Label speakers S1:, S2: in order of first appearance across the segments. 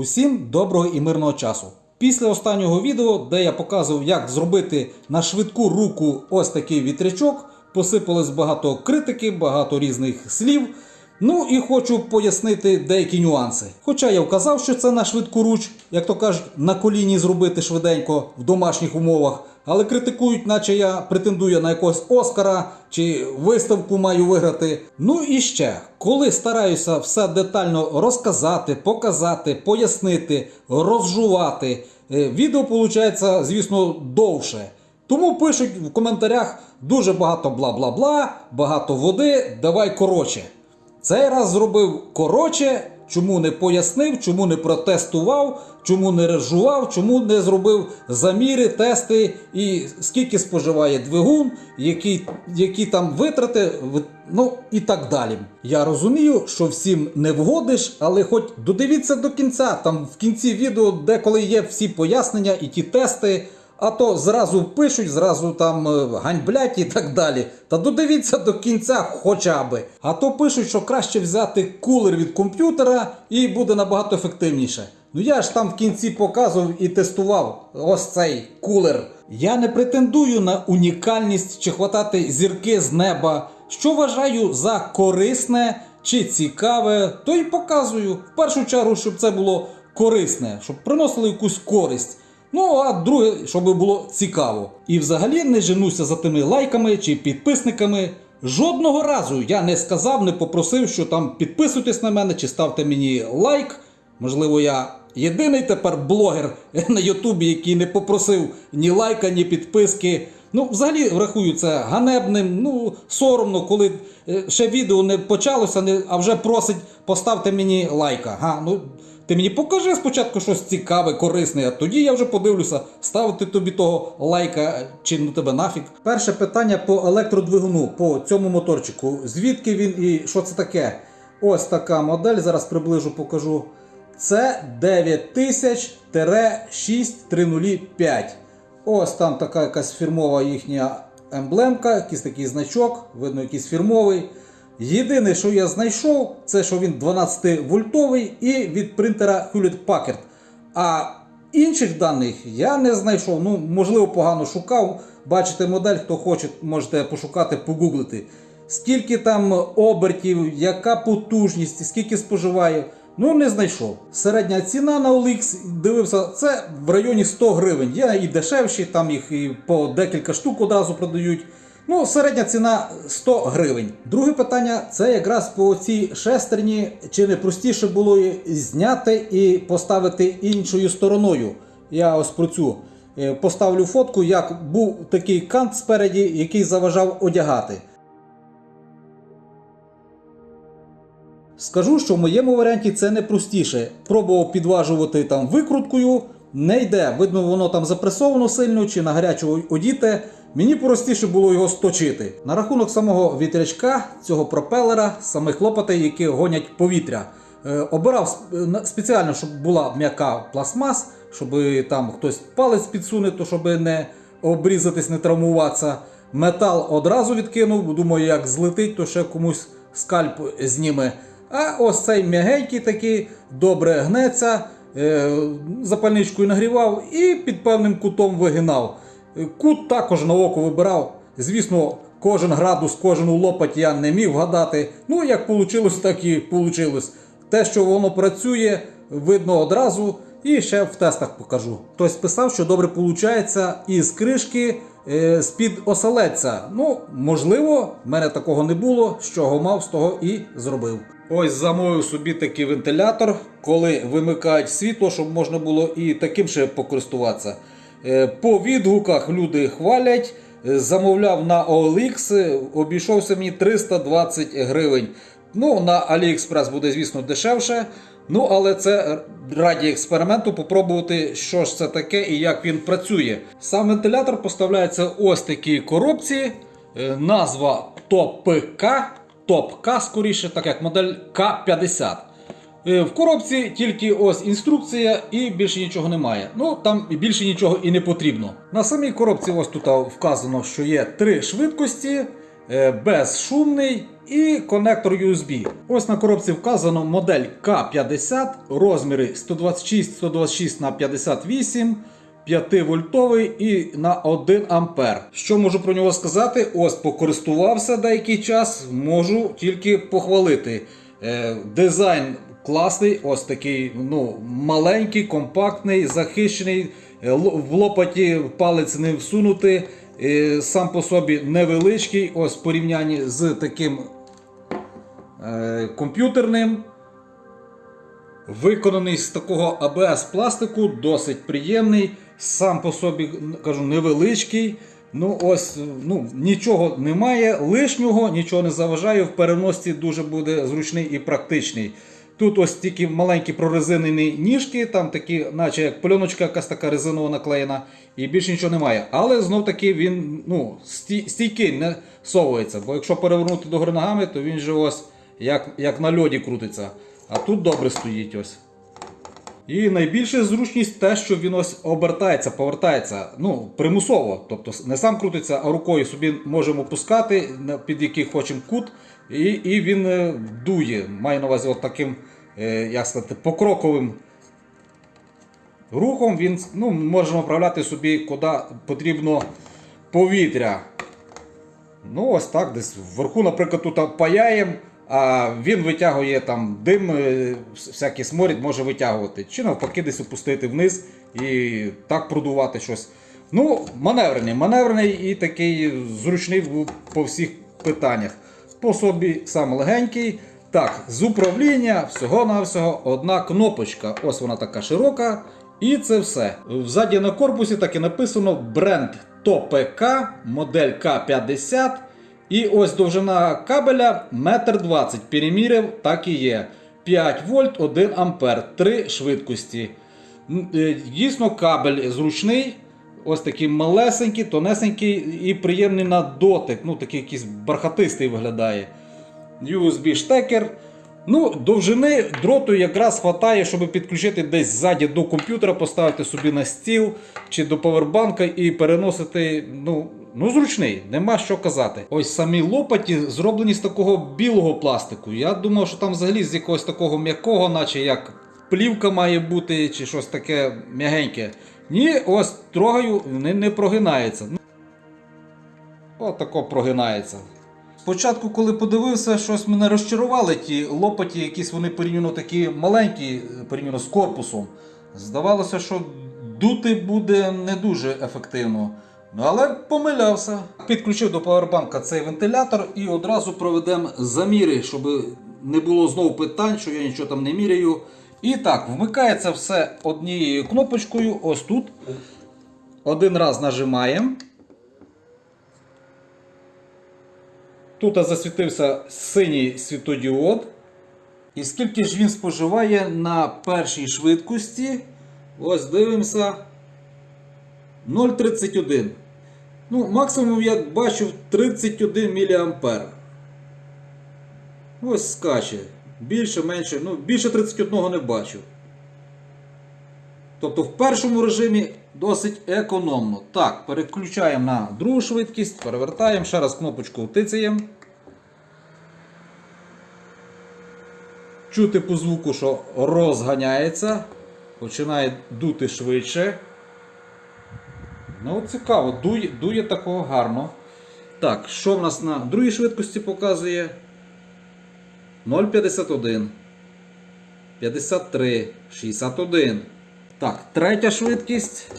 S1: Усім доброго і мирного часу. Після останнього відео, де я показував, як зробити на швидку руку ось такий вітрячок, посипалось багато критики, багато різних слів. Ну і хочу пояснити деякі нюанси. Хоча я вказав, що це на швидку руч, як то кажуть, на коліні зробити швиденько в домашніх умовах, але критикують, наче я претендую на якогось Оскара чи виставку маю виграти. Ну і ще, коли стараюся все детально розказати, показати, пояснити, розжувати, е, відео виходить, звісно, довше. Тому пишуть в коментарях дуже багато бла-бла-бла, багато води, давай коротше. Цей раз зробив коротше, чому не пояснив, чому не протестував, чому не режував, чому не зробив заміри, тести і скільки споживає двигун, які, які там витрати, ви- ну і так далі. Я розумію, що всім не вгодиш, але хоч додивіться до кінця. Там в кінці відео деколи є всі пояснення і ті тести. А то зразу пишуть, зразу там е, ганьблять і так далі. Та додивіться до кінця хоча би. А то пишуть, що краще взяти кулер від комп'ютера і буде набагато ефективніше. Ну я ж там в кінці показував і тестував ось цей кулер. Я не претендую на унікальність чи хватати зірки з неба. Що вважаю за корисне чи цікаве, то і показую. В першу чергу, щоб це було корисне, щоб приносило якусь користь. Ну, а друге, щоб було цікаво. І взагалі не женуся за тими лайками чи підписниками. Жодного разу я не сказав, не попросив, що там підписуйтесь на мене чи ставте мені лайк. Можливо, я єдиний тепер блогер на Ютубі, який не попросив ні лайка, ні підписки. Ну, взагалі врахую це ганебним, ну соромно, коли е, ще відео не почалося, а вже просить поставте мені лайка. Га, ну ти мені покажи спочатку щось цікаве, корисне, а тоді я вже подивлюся, ставити тобі того лайка чи ну тебе нафіг. Перше питання по електродвигуну, по цьому моторчику. Звідки він і що це таке? Ось така модель, зараз приближу покажу. Це 9000-6305. Ось там така якась фірмова їхня емблемка, якийсь такий значок, видно, якийсь фірмовий. Єдине, що я знайшов, це що він 12 вольтовий і від принтера Hewlett Packard. А інших даних я не знайшов. Ну, можливо, погано шукав. Бачите модель, хто хоче, можете пошукати, погуглити. Скільки там обертів, яка потужність, скільки споживає. Ну, не знайшов. Середня ціна на OLX, дивився, це в районі 100 гривень. Є і дешевші, там їх і по декілька штук одразу продають. Ну, середня ціна 100 гривень. Друге питання це якраз по цій шестерні, чи не простіше було зняти і поставити іншою стороною. Я ось про цю е, поставлю фотку, як був такий кант спереді, який заважав одягати. Скажу, що в моєму варіанті це не простіше. Пробував підважувати там викруткою, не йде. Видно, воно там запресовано сильно чи на гарячу одіте. Мені простіше було його сточити. На рахунок самого вітрячка, цього пропелера, самих хлопотей, які гонять повітря. Е, обирав спеціально, щоб була м'яка пластмас, щоб там хтось палець підсуне, то щоб не обрізатись, не травмуватися. Метал одразу відкинув, думаю, як злетить, то ще комусь скальп зніме. А ось цей м'ягенький такий, добре гнеться, е, запальничкою нагрівав і під певним кутом вигинав. Кут також на око вибирав. Звісно, кожен градус, кожен лопать я не міг вгадати. Ну, як вийшло, так і вийшло. Те, що воно працює, видно одразу. І ще в тестах покажу. Хтось писав, що добре виходить із кришки е, з-під оселедця. Ну, можливо, в мене такого не було. З чого мав, з того і зробив. Ось замовив собі такий вентилятор, коли вимикають світло, щоб можна було і таким ще покористуватися. Е, По відгуках люди хвалять. Е, Замовляв на OLX, обійшовся мені 320 гривень. Ну, на AliExpress буде, звісно, дешевше. Ну, але це раді експерименту попробувати, що ж це таке і як він працює. Сам вентилятор поставляється ось такій коробці. Е, Назва ТОПК, ТОПК скоріше, так як модель К50. Е, В коробці тільки ось інструкція і більше нічого немає. Ну там більше нічого і не потрібно. На самій коробці ось тут вказано, що є три швидкості. Е, безшумний і конектор USB. Ось на коробці вказано модель К50, розміри 126 126 на 58. 5 вольтовий і на 1 ампер. Що можу про нього сказати? Ось покористувався деякий час, можу тільки похвалити. Е, дизайн класний, ось такий ну, маленький, компактний, захищений, е, в лопаті палець не всунути. Сам по собі невеличкий, ось в порівнянні з таким е, комп'ютерним. Виконаний з такого АБС пластику, досить приємний. Сам по собі кажу, невеличкий. Ну ось, ну нічого немає лишнього, нічого не заважає. В переносці дуже буде зручний і практичний. Тут ось тільки маленькі прорезинені ніжки, там такі, наче як пленочка якась така резинова наклеєна, і більше нічого немає. Але знов таки він ну, сті- стійкий, не совується. Бо якщо перевернути до гори ногами, то він же ось як, як на льоді крутиться. А тут добре стоїть ось. І найбільша зручність те, що він ось обертається, повертається ну, примусово. Тобто не сам крутиться, а рукою собі можемо пускати, під який хочемо кут, і, і він е, дує. Маю на увазі от таким, е, як сказати, покроковим рухом він ну, може направляти собі куди потрібно повітря. Ну, ось так, десь вверху, наприклад, тут паяємо, а він витягує там дим, е, всякий сморід може витягувати. Чи навпаки десь опустити вниз і так продувати щось. Ну, маневрений, маневрений і такий зручний по всіх питаннях. По собі сам легенький. Так, з управління всього-навсього одна кнопочка. Ось вона така широка. І це все. Взаді на корпусі так і написано бренд ТОПК, модель К50. І ось довжина кабеля 1,20 м. Переміряв, так і є. 5 вольт, 1 ампер, 3 швидкості. Е, Дійсно, кабель зручний. Ось такий малесенький, тонесенький і приємний на дотик. Ну, такий якийсь бархатистий виглядає. USB штекер. Ну, довжини дроту якраз вистачає, щоб підключити десь ззаді до комп'ютера, поставити собі на стіл чи до повербанка і переносити. Ну, ну зручний, нема що казати. Ось самі лопаті зроблені з такого білого пластику. Я думав, що там взагалі з якогось такого м'якого, наче як плівка має бути, чи щось таке м'ягеньке. Ні, ось трогаю, не, не прогинається. Отако прогинається. Спочатку, коли подивився, щось мене розчарували ті лопаті, якісь вони порівняно такі маленькі, порівняно з корпусом. Здавалося, що дути буде не дуже ефективно. Ну, але помилявся. Підключив до павербанка цей вентилятор і одразу проведемо заміри, щоб не було знову питань, що я нічого там не міряю. І так, вмикається все однією кнопочкою, ось тут. Один раз нажимаємо. Тут засвітився синій світодіод. І скільки ж він споживає на першій швидкості? Ось дивимося. 0,31. Ну, максимум я бачив 31 мА. Ось скаче. Більше, менше, ну, більше 31 не бачу. Тобто в першому режимі досить економно. Так, переключаємо на другу швидкість, перевертаємо, ще раз кнопочку втицяємо. Чути по звуку, що розганяється, починає дути швидше. Ну, цікаво, дує, дує такого гарно. Так, що в нас на другій швидкості показує? 0,51. 53, 61. Так, третя швидкість.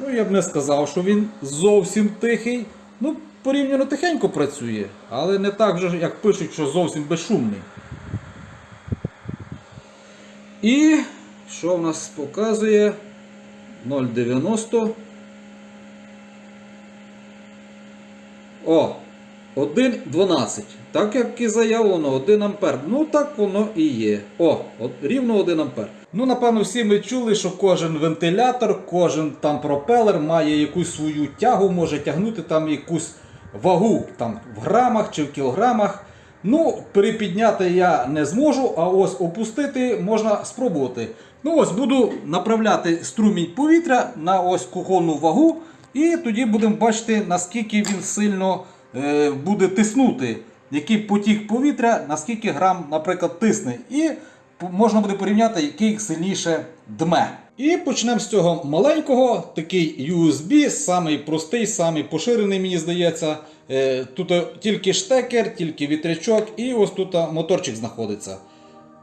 S1: Ну, я б не сказав, що він зовсім тихий. Ну, порівняно тихенько працює, але не так же, як пишуть, що зовсім безшумний. І що в нас показує? 0,90. О, 1,12. Так як і заявлено, 1 ампер. Ну так воно і є. О, от, рівно 1 ампер. Ну, напевно, всі ми чули, що кожен вентилятор, кожен там пропелер має якусь свою тягу, може тягнути там якусь вагу там в грамах чи в кілограмах. Ну, перепідняти я не зможу, а ось опустити можна спробувати. Ну ось буду направляти струмінь повітря на ось кухонну вагу, і тоді будемо бачити, наскільки він сильно е, буде тиснути, який потік повітря, наскільки грам, наприклад, тисне. І можна буде порівняти, який сильніше дме. І почнемо з цього маленького, такий USB, самий простий, самий поширений, мені здається. Е, Тут тільки штекер, тільки вітрячок, і ось тут моторчик знаходиться.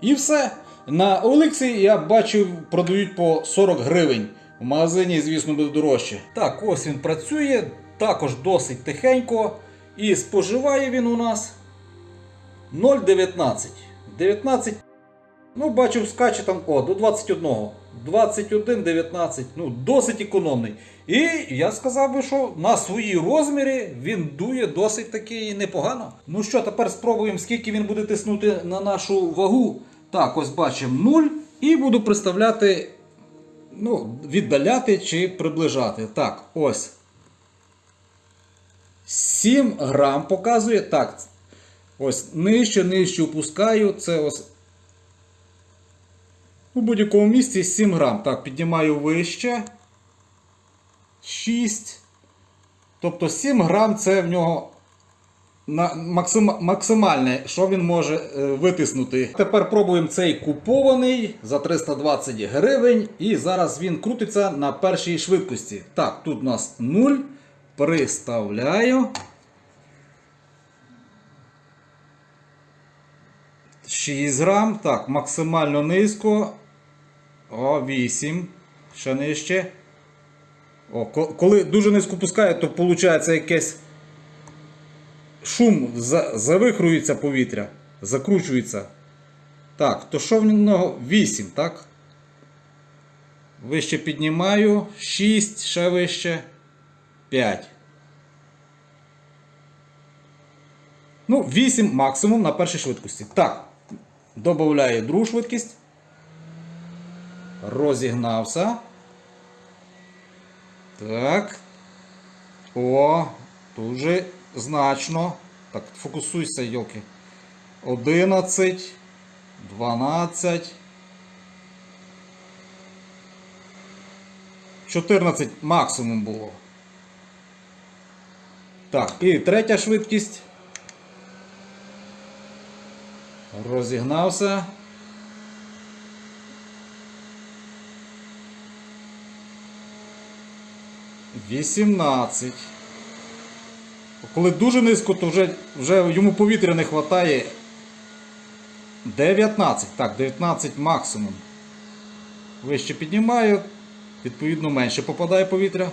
S1: І все. На Олексі я бачив, продають по 40 гривень. В магазині, звісно, буде дорожче. Так, ось він працює, також досить тихенько. І споживає він у нас 0,19. 19. Ну, бачив, скаче там о, до 21. 21, 19. Ну, досить економний. І я сказав би, що на свої розміри він дує досить таки непогано. Ну що, тепер спробуємо, скільки він буде тиснути на нашу вагу. Так, ось бачимо 0. І буду представляти, ну, віддаляти чи приближати. Так, ось. 7 грам показує. Так. Ось нижче, нижче опускаю. Це ось у будь-якому місці 7 грам. Так, піднімаю вище. 6. Тобто 7 грам це в нього на максим, максимальне, що він може е, витиснути. Тепер пробуємо цей купований за 320 гривень. І зараз він крутиться на першій швидкості. Так, тут у нас 0. Приставляю. 6 грам. Так, максимально низько. О, 8. Ще нижче. О, коли дуже низько пускає, то виходить якесь шум, завихрується повітря, закручується. Так, то що в нього 8, так? Вище піднімаю. 6, ще вище. 5. Ну, 8 максимум на першій швидкості. Так. Добавляю другу швидкість. Розігнався. Так. О, тут же значно. Так, фокусуйся, йоки. 11, 12. 14 максимум було. Так, і третя швидкість. Розігнався. Вісімнадцять. Коли дуже низько, то вже, вже йому повітря не вистачає. 19. Так, 19 максимум. Вище піднімаю, відповідно менше попадає повітря.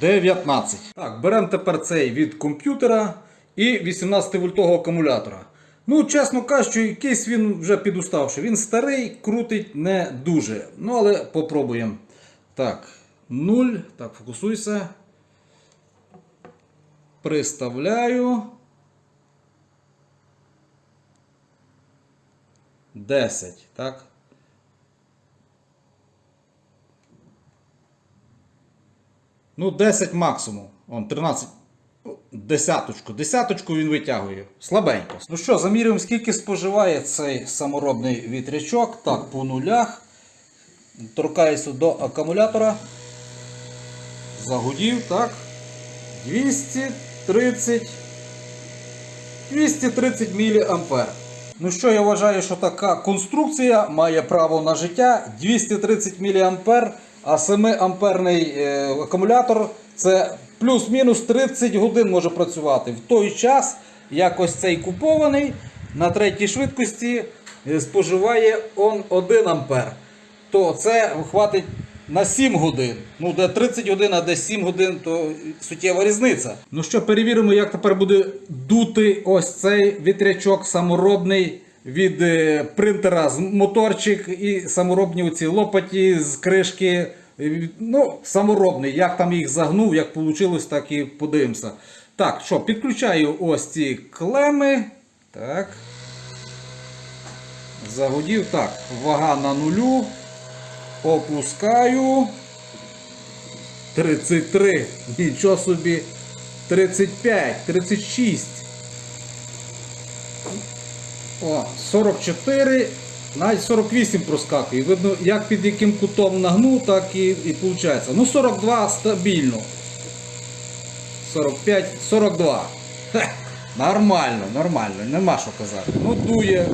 S1: 19. Так, беремо тепер цей від комп'ютера і 18 вольтового акумулятора. Ну, чесно кажучи, якийсь він вже підуставший. Він старий, крутить не дуже. Ну, але попробуємо. Так, 0. Так, фокусуйся. Приставляю. 10. Так. Ну, 10 максимум. Он 13. Ну, Десяточку. Десяточку він витягує. Слабенько. Ну що, замірюємо, скільки споживає цей саморобний вітрячок. Так, по нулях. Торкаюся до акумулятора. Загудів, так. 230. 230 мА. Ну що, я вважаю, що така конструкція має право на життя. 230 мА, а 7 амперний е, акумулятор це плюс-мінус 30 годин може працювати. В той час, як ось цей купований на третій швидкості е, споживає он 1 ампер. То це хватить на 7 годин. Ну, де 30 годин, а де 7 годин, то суттєва різниця. Ну що, перевіримо, як тепер буде дути ось цей вітрячок саморобний від е, принтера з моторчик і саморобні оці лопаті з кришки. Е, Ну, саморобний. Як там їх загнув, як вийшло, так і подивимося. Так, що, підключаю ось ці клеми. Так. Загудів. Так, вага на нулю. Опускаю. 33. Нічого собі. 35, 36. О, 44, навіть 48 проскакує. Видно, як під яким кутом нагну, так і, і виходить. Ну, 42 стабільно. 45, 42. Хе, нормально, нормально, нема що казати. Ну, дує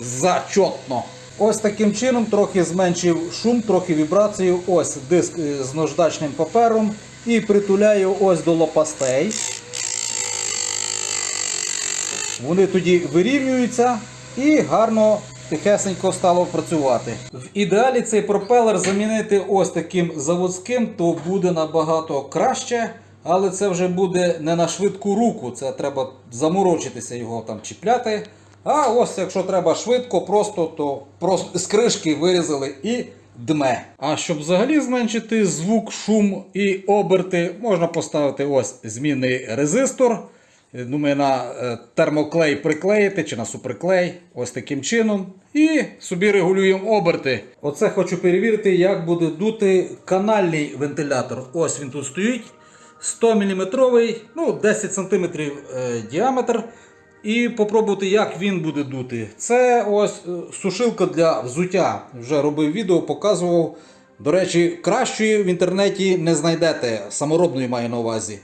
S1: зачотно. Ось таким чином трохи зменшив шум, трохи вібрацію. Ось диск е, з наждачним папером. І притуляю ось до лопастей. Вони тоді вирівнюються і гарно тихесенько стало працювати. В ідеалі цей пропелер замінити ось таким заводським, то буде набагато краще. Але це вже буде не на швидку руку, це треба заморочитися його там чіпляти. А ось якщо треба швидко, просто то просто з кришки вирізали і дме. А щоб взагалі зменшити звук, шум і оберти, можна поставити ось змінний резистор. Думаю, на е, термоклей приклеїти чи на суперклей, ось таким чином. І собі регулюємо оберти. Оце хочу перевірити, як буде дути канальний вентилятор. Ось він тут стоїть. 100 мм, ну 10 см е, діаметр. І попробувати, як він буде дути. Це ось е, сушилка для взуття. Вже робив відео, показував. До речі, кращої в інтернеті не знайдете. Саморобної маю на увазі.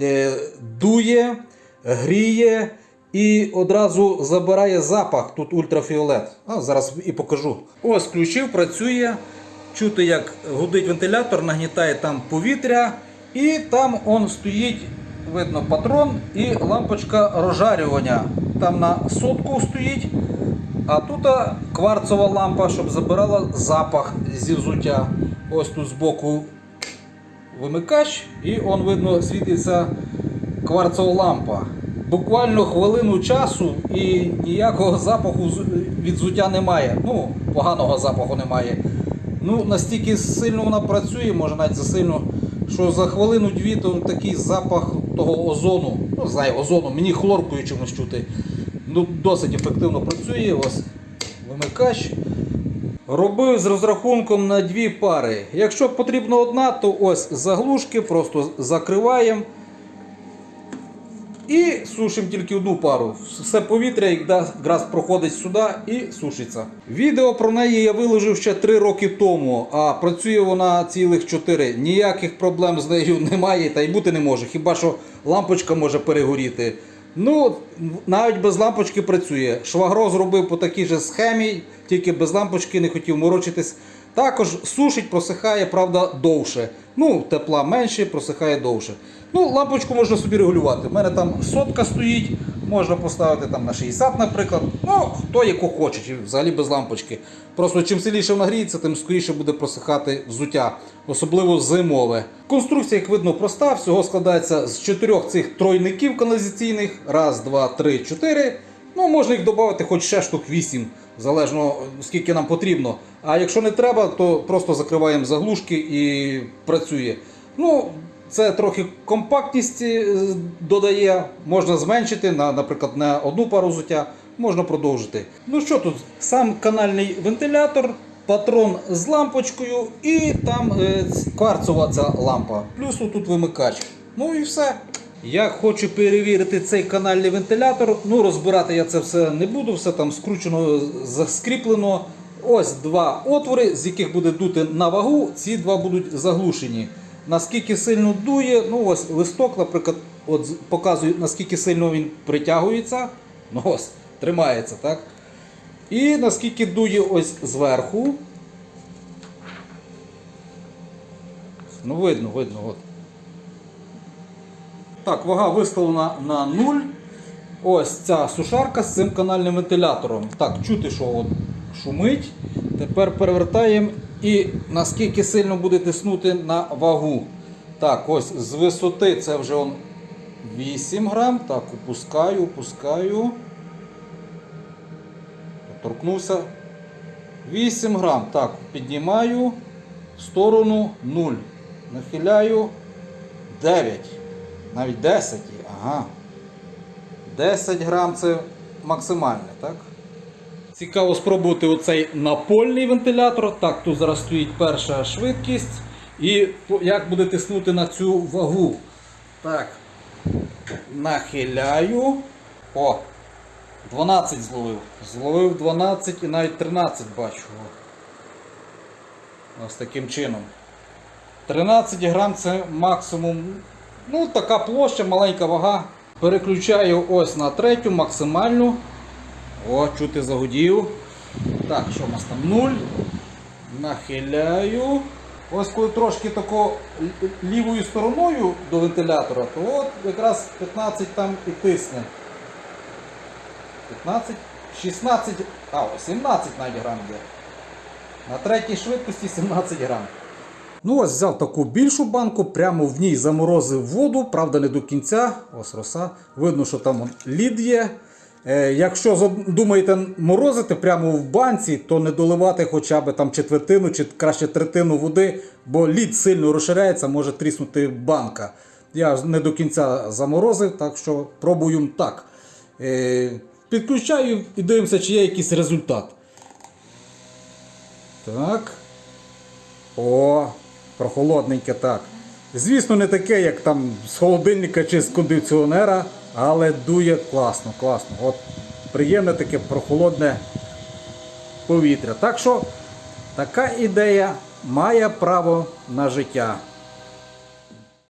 S1: Е, Дує, гріє і одразу забирає запах. Тут ультрафіолет. А, зараз і покажу. Ось включив, працює. Чути, як гудить вентилятор, нагнітає там повітря. І там он стоїть, видно, патрон і лампочка розжарювання. Там на сотку стоїть. А тут кварцова лампа, щоб забирала запах зі взуття. Ось тут збоку вимикач, і он видно світиться кварцова лампа. Буквально хвилину часу і ніякого запаху від взуття немає. Ну, поганого запаху немає. Ну, настільки сильно вона працює, може навіть за сильно, що за хвилину-дві то такий запах того озону, ну, знаю, озону, мені хлоркою чимось чути. Ну, досить ефективно працює. Ось вимикач. Робив з розрахунком на дві пари. Якщо потрібна одна, то ось заглушки, просто закриваємо. І сушимо тільки одну пару. Все повітря якраз проходить сюди і сушиться. Відео про неї я виложив ще 3 роки тому, а працює вона цілих 4. Ніяких проблем з нею немає та й бути не може. Хіба що лампочка може перегоріти. Ну, навіть без лампочки працює. Швагро зробив по такій же схемі, тільки без лампочки не хотів морочитись. Також сушить, просихає, правда, довше. Ну, тепла менше, просихає довше. Ну, лампочку можна собі регулювати. У мене там сотка стоїть, можна поставити там на 60, наприклад. Ну, хто яку хоче, чи взагалі без лампочки. Просто чим сильніше вона гріється, тим скоріше буде просихати взуття, особливо зимове. Конструкція, як видно, проста, всього складається з чотирьох цих тройників каналізаційних. Раз, два, три, чотири. Ну, можна їх додати хоч ще штук 8, залежно скільки нам потрібно. А якщо не треба, то просто закриваємо заглушки і працює. Ну, це трохи компактність е, додає, можна зменшити, на, наприклад, на одну пару взуття, можна продовжити. Ну що тут? Сам канальний вентилятор, патрон з лампочкою і там е, кварцова ця лампа. Плюс отут вимикач. Ну і все. Я хочу перевірити цей канальний вентилятор. Ну, розбирати я це все не буду, все там скручено, заскріплено. Ось два отвори, з яких буде дути на вагу. Ці два будуть заглушені. Наскільки сильно дує, ну ось листок, наприклад, от показує, наскільки сильно він притягується. Ну ось, тримається, так? І наскільки дує ось зверху. Ну, видно, видно. От. Так, вага виставлена на 0. Ось ця сушарка з цим канальним вентилятором. Так, чути, що от шумить. Тепер перевертаємо і наскільки сильно буде тиснути на вагу. Так, ось з висоти це вже он 8 грам. Так, опускаю, опускаю. Торкнувся. 8 грам. Так, піднімаю в сторону 0. Нахиляю 9. Навіть 10. Ага. 10 грам це максимальне, так? Цікаво спробувати оцей напольний вентилятор. Так, тут зараз стоїть перша швидкість. І як буде тиснути на цю вагу. Так, Нахиляю. О! 12 зловив. Зловив 12 і навіть 13 бачу. Ось таким чином. 13 грам це максимум. Ну, така площа, маленька вага. Переключаю ось на третю, максимальну. О, чути загудів. Так, що у нас там? 0. Нахиляю. Ось коли трошки тако лівою стороною до вентилятора, то от якраз 15 там і тисне. 15, 16, а, 17 навіть грам є. На третій швидкості 17 грам. Ну, ось взяв таку більшу банку, прямо в ній заморозив воду, правда, не до кінця. Ось роса. Видно, що там лід є. Е, якщо думаєте морозити прямо в банці, то не доливати хоча б там четвертину чи краще третину води, бо лід сильно розширяється, може тріснути банка. Я не до кінця заморозив, так що пробуємо так. Е, підключаю і дивимося, чи є якийсь результат. Так. О, прохолодненьке так. Звісно, не таке, як там з холодильника чи з кондиціонера, але дує класно, класно. От приємне таке прохолодне повітря. Так що така ідея має право на життя.